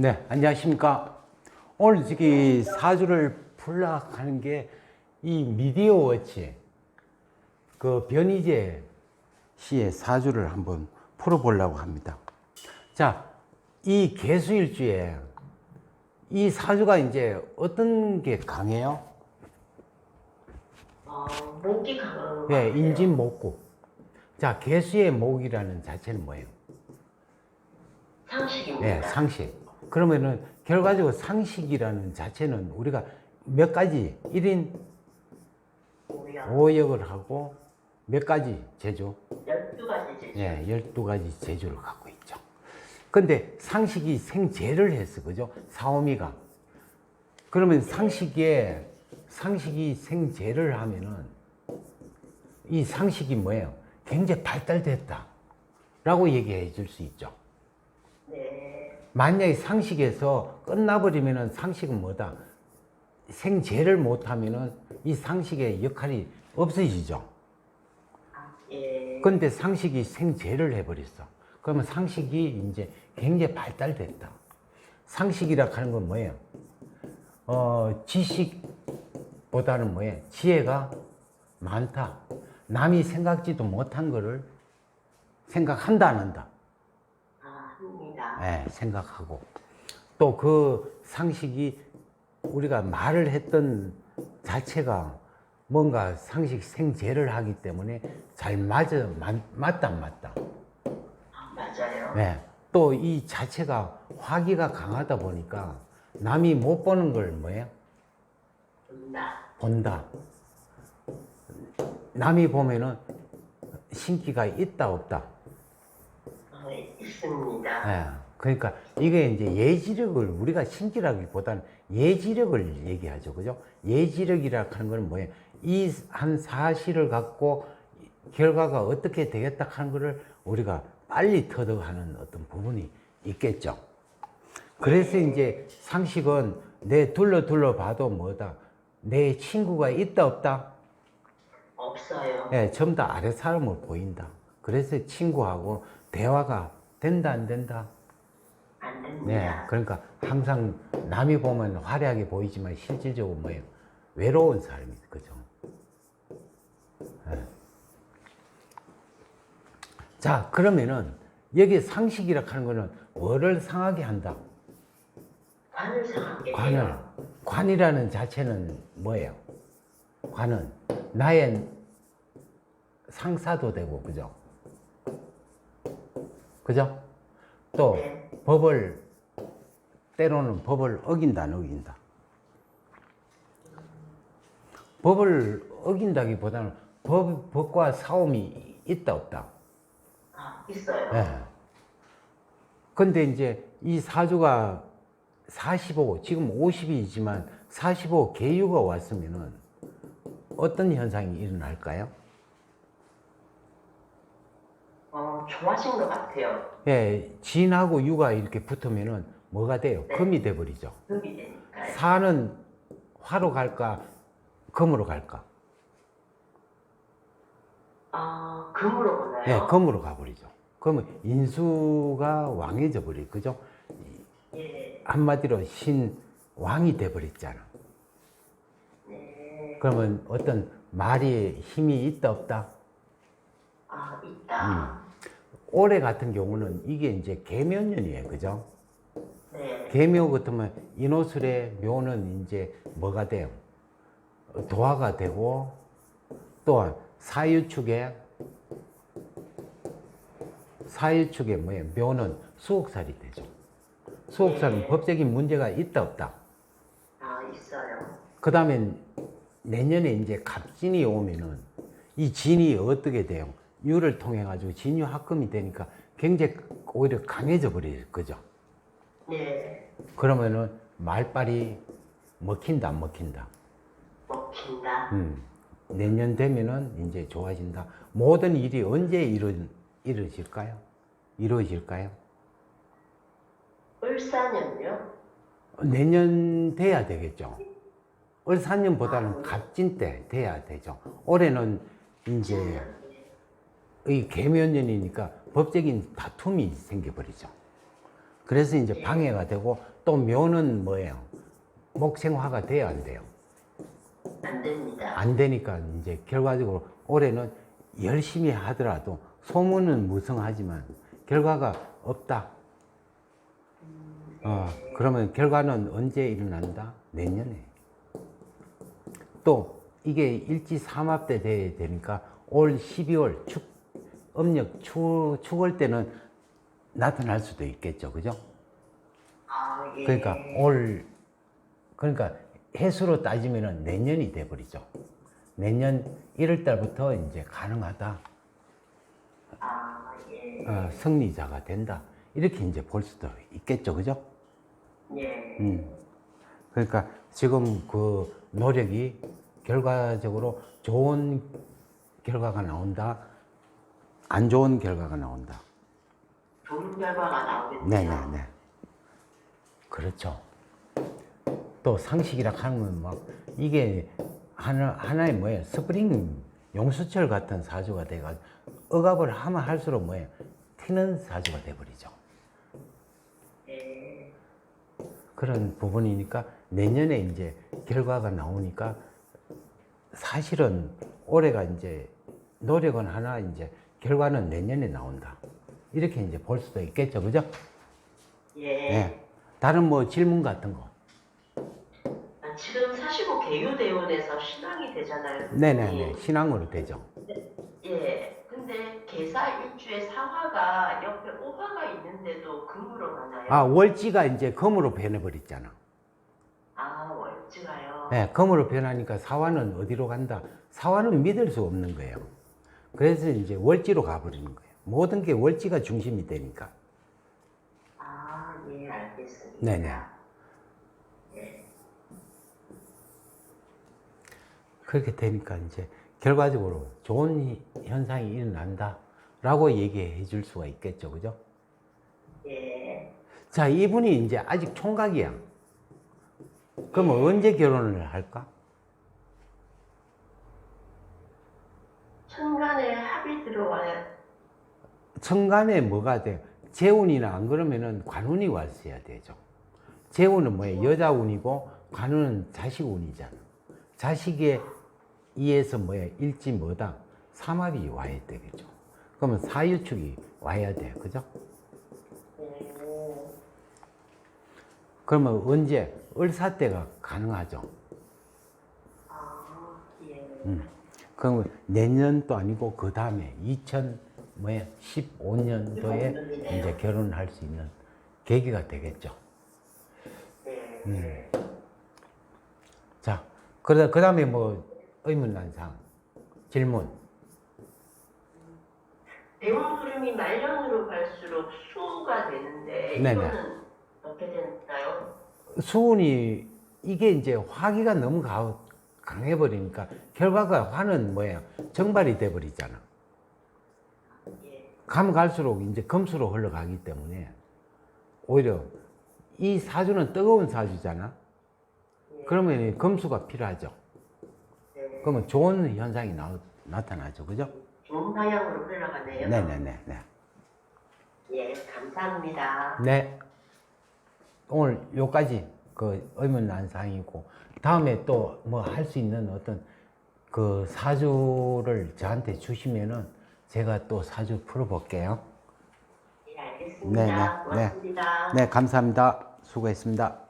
네, 안녕하십니까. 오늘 저기 사주를 풀라 하는 게 이 미디어 워치 그 변희재 씨의 사주를 한번 풀어보려고 합니다. 자, 이 개수일주에 이 사주가 이제 어떤 게 강해요? 어, 목이 강한 같아요. 인진 목구. 자, 개수의 목이라는 자체는 뭐예요? 상식입니다. 예, 상식. 그러면은 결과적으로 상식이라는 자체는 우리가 몇 가지 1인 오히려 5역을 하고 몇 가지 제조? 12가지 제주. 예, 12가지 제조를 갖고 있죠. 근데 상식이 생재를 했어. 그죠? 사오미가. 그러면 상식에 상식이 생재를 하면은 이 상식이 뭐예요? 굉장히 발달됐다. 라고 얘기해 줄 수 있죠. 네. 만약에 상식에서 끝나버리면은 상식은 뭐다? 생재를 못하면은 이 상식의 역할이 없어지죠. 예. 근데 상식이 생재를 해버렸어. 그러면 상식이 이제 굉장히 발달됐다. 상식이라 하는 건 뭐예요? 어, 지식보다는 뭐예요? 지혜가 많다. 남이 생각지도 못한 거를 생각한다, 안 한다? 예, 생각하고. 또 그 상식이 우리가 말을 했던 자체가 뭔가 상식 생재를 하기 때문에 잘 맞아, 맞, 맞다, 안 맞다. 아, 맞아요. 네. 또 이 자체가 화기가 강하다 보니까 남이 못 보는 걸 뭐예요? 본다. 본다. 남이 보면은 신기가 있다, 없다. 어, 있습니다. 예. 그러니까 이게 이제 예지력을 우리가 신기라기보다는 예지력을 얘기하죠. 그죠? 예지력이라 하는 건 뭐예요? 이 한 사실을 갖고 결과가 어떻게 되겠다 하는 거를 우리가 빨리 터득하는 어떤 부분이 있겠죠. 그래서 이제 상식은 내 둘러 둘러 봐도 뭐다? 내 친구가 있다 없다? 없어요. 예, 전부 다 아래 사람을 보인다. 그래서 친구하고 대화가 된다 안 된다? 안 네. 그러니까 항상 남이 보면 화려하게 보이지만 실질적으로 뭐예요? 외로운 사람이 그죠? 네. 자, 그러면은 여기 상식이라 하는 거는 뭐를 상하게 한다? 관을 상하게 관을. 관이라는 자체는 뭐예요? 관은 나의 상사도 되고, 그죠? 그죠? 또 네. 법을 때로는 법을 어긴다, 안 어긴다. 법을 어긴다기보다는 법, 법과 싸움이 있다, 없다. 아, 있어요. 예. 근데 이제 이 사주가 45, 지금 50이지만 45 계유가 왔으면은 어떤 현상이 일어날까요? 어, 좋아진 것 같아요. 예, 진하고 유가 이렇게 붙으면은 뭐가 돼요? 네. 금이 돼버리죠. 흙이 되니까요. 사는 화로 갈까? 금으로 갈까? 아, 금으로 보나요? 예, 금으로 가버리죠. 그러면 인수가 왕해져 버리, 그죠? 예. 한마디로 신 왕이 돼버렸잖아. 네. 그러면 어떤 말이 힘이 있다 없다? 아, 있다. 음. 올해 같은 경우는 이게 이제 개묘년이에요, 그죠? 네. 개묘 같으면 인호술의 묘는 이제 뭐가 돼요? 도화가 되고 또한 사유축에 사유축에 뭐예요? 묘는 수옥살이 되죠. 수옥살은 네. 법적인 문제가 있다 없다. 아, 있어요. 그 다음에 내년에 이제 갑진이 오면은 이 진이 어떻게 돼요? 유를 통해 가지고 진유 합금이 되니까 굉장히 오히려 강해져 버릴 거죠. 네. 그러면은 말빨이 먹힌다 안 먹힌다. 먹힌다. 음. 내년 되면은 이제 좋아진다. 모든 일이 언제 이루, 이루어질까요? 이루어질까요? 을사년요? 내년 돼야 되겠죠. 올 4년보다는 갑진 때 돼야 되죠. 올해는 이제 이 개면년이니까 법적인 다툼이 생겨버리죠. 그래서 이제 방해가 되고 또 묘는 뭐예요? 목생화가 돼야 안 돼요. 안 됩니다. 안 되니까 이제 결과적으로 올해는 열심히 하더라도 소문은 무성하지만 결과가 없다. 어, 그러면 결과는 언제 일어난다? 내년에. 또 이게 일지 삼합 때 돼야 되니까 올 12월 축 음력 추, 추월 때는 나타날 수도 있겠죠. 그죠? 아, 예. 그러니까 올 그러니까 해수로 따지면은 내년이 돼 버리죠. 내년 1월 달부터 이제 가능하다. 아, 예. 어, 승리자가 된다. 이렇게 이제 볼 수도 있겠죠. 그죠? 예. 음. 그러니까 지금 그 노력이 결과적으로 좋은 결과가 나온다. 안 좋은 결과가 나온다. 좋은 결과가 나오겠네요. 네네네. 그렇죠. 또 상식이라 하면 막 이게 하나, 하나의 뭐예요? 스프링 용수철 같은 사주가 돼가지고 억압을 하면 할수록 뭐예요? 튀는 사주가 돼버리죠. 예. 그런 부분이니까 내년에 이제 결과가 나오니까 사실은 올해가 이제 노력은 하나 이제 결과는 내년에 나온다. 이렇게 이제 볼 수도 있겠죠. 그죠? 예. 네. 다른 뭐 질문 같은 거. 아, 지금 사시고 개유대원에서 신앙이 되잖아요. 네네네. 신앙으로 되죠. 예. 근데 개사 일주에 사화가 옆에 오화가 있는데도 금으로 가나요? 아, 월지가 이제 금으로 변해버렸잖아. 아, 월지가요. 네, 금으로 변하니까 사화는 어디로 간다? 사화는 믿을 수 없는 거예요. 그래서 이제 월지로 가버리는 거예요. 모든 게 월지가 중심이 되니까. 아, 예, 알겠습니다. 네네. 예. 그렇게 되니까 이제 결과적으로 좋은 현상이 일어난다라고 얘기해 줄 수가 있겠죠. 그죠? 예. 자, 이분이 이제 아직 총각이야. 그러면 언제 결혼을 할까? 천간에 합이 들어와야 천간에 뭐가 돼? 재운이나 안 그러면은 관운이 왔어야 되죠. 재운은 뭐예요? 여자 운이고 관운은 자식 운이잖아. 자식에 의해서 뭐야? 일지 뭐다? 삼합이 와야 되겠죠. 그러면 사유축이 와야 돼. 그죠? 예. 그러면 언제? 을사 때가 가능하죠. 아, 예. 음. 그러면 내년도 아니고 그 다음에 2000 뭐야? 15년도에 15년이네요. 이제 결혼을 할수 있는 계기가 되겠죠. 네. 음. 자, 그러다 그 다음에 뭐 의문난 상 질문. 대운 흐름이 말년으로 갈수록 수가 되는데 네네. 이거는 어떻게 되나요? 수운이 이게 이제 화기가 너무 가, 강해버리니까 결과가 화는 뭐예요? 정발이 돼버리잖아. 예. 가면 갈수록 이제 금수로 흘러가기 때문에 오히려 이 사주는 뜨거운 사주잖아. 예. 그러면 이 금수가 필요하죠. 네. 그러면 좋은 현상이 나, 나타나죠. 그죠? 좋은 방향으로 흘러가네요. 네네네. 네. 예, 감사합니다. 네. 오늘 요까지 그 의문난상이고 다음에 또 뭐 할 수 있는 어떤 그 사주를 저한테 주시면은 제가 또 사주 풀어볼게요. 예, 알겠습니다. 네, 네, 네. 고맙습니다. 네, 감사합니다. 수고했습니다.